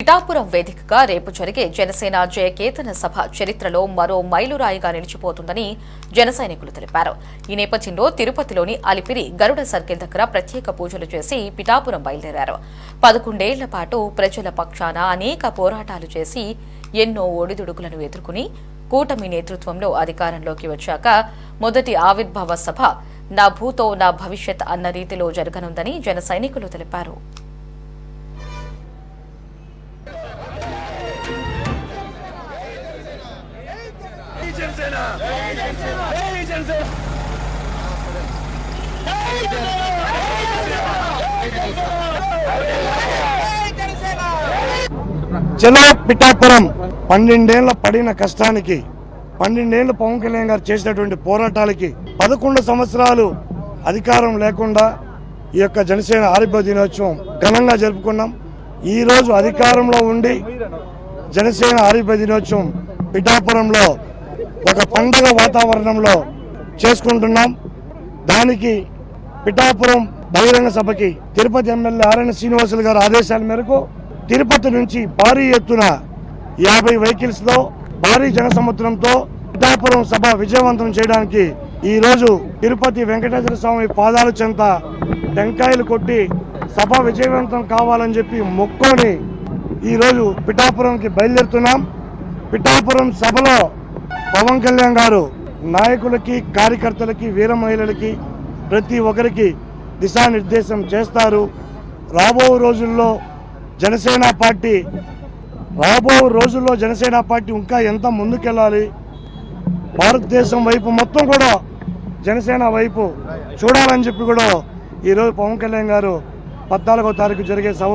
పిఠాపురం వేదికగా రేపు జరిగే జనసేన జయకేతన సభ చరిత్రలో మరో మైలురాయిగా నిలిచిపోతుందని జన సైనికులు తెలిపారు. ఈ నేపథ్యంలో తిరుపతిలోని అలిపిరి గరుడ సర్కిల్ దగ్గర ప్రత్యేక పూజలు చేసి పిఠాపురం బయలుదేరారు. పదకొండేళ్ళ పాటు ప్రజల పక్షాన అనేక పోరాటాలు చేసి ఎన్నో ఒడిదుడుకులను ఎదుర్కొని కూటమి నేతృత్వంలో అధికారంలోకి వచ్చాక మొదటి ఆవిర్భావ సభ నా భూతో నా భవిష్యత్ అన్న రీతిలో జరగనుందని జన సైనికులు తెలిపారు. జనసేన! జై జనసేన! పిఠాపురం పన్నెండేళ్ళ పడిన కష్టానికి పన్నెండేళ్ళు పవన్ కళ్యాణ్ గారు చేసినటువంటి పోరాటాలకి పదకొండు సంవత్సరాలు అధికారం లేకుండా ఈ యొక్క జనసేన ఆరోగ్య దినోత్సవం ఘనంగా జరుపుకున్నాం. ఈ రోజు అధికారంలో ఉండి జనసేన ఆరోగ్య దినోత్సవం పిఠాపురంలో ఒక పండుగ వాతావరణంలో చేసుకుంటున్నాం. దానికి పిఠాపురం బహిరంగ సభకి తిరుపతి ఎమ్మెల్యే ఆర్ఎన్ శ్రీనివాసులు గారి ఆదేశాల మేరకు తిరుపతి నుంచి భారీ ఎత్తున యాభై వెహికల్స్లో భారీ జనసముద్రంతో పిఠాపురం సభ విజయవంతం చేయడానికి ఈ రోజు తిరుపతి వెంకటేశ్వర స్వామి పాదాల చెంత టెంకాయలు కొట్టి సభ విజయవంతం కావాలని చెప్పి మొక్కొని ఈ రోజు పిఠాపురంకి బయలుదేరుతున్నాం. పిఠాపురం సభలో పవన్ కళ్యాణ్ గారు నాయకులకి కార్యకర్తలకి వీర మహిళలకి ప్రతి ఒక్కరికి దిశానిర్దేశం చేస్తారు. రాబో రోజుల్లో జనసేన పార్టీ రాబో రోజుల్లో జనసేన పార్టీ ఇంకా ఎంత ముందుకెళ్ళాలి? భారతదేశం వైపు మొత్తం కూడా జనసేన వైపు చూడాలని చెప్పి కూడా ఈరోజు పవన్ కళ్యాణ్ గారు పద్నాలుగో తారీఖు జరిగే సభ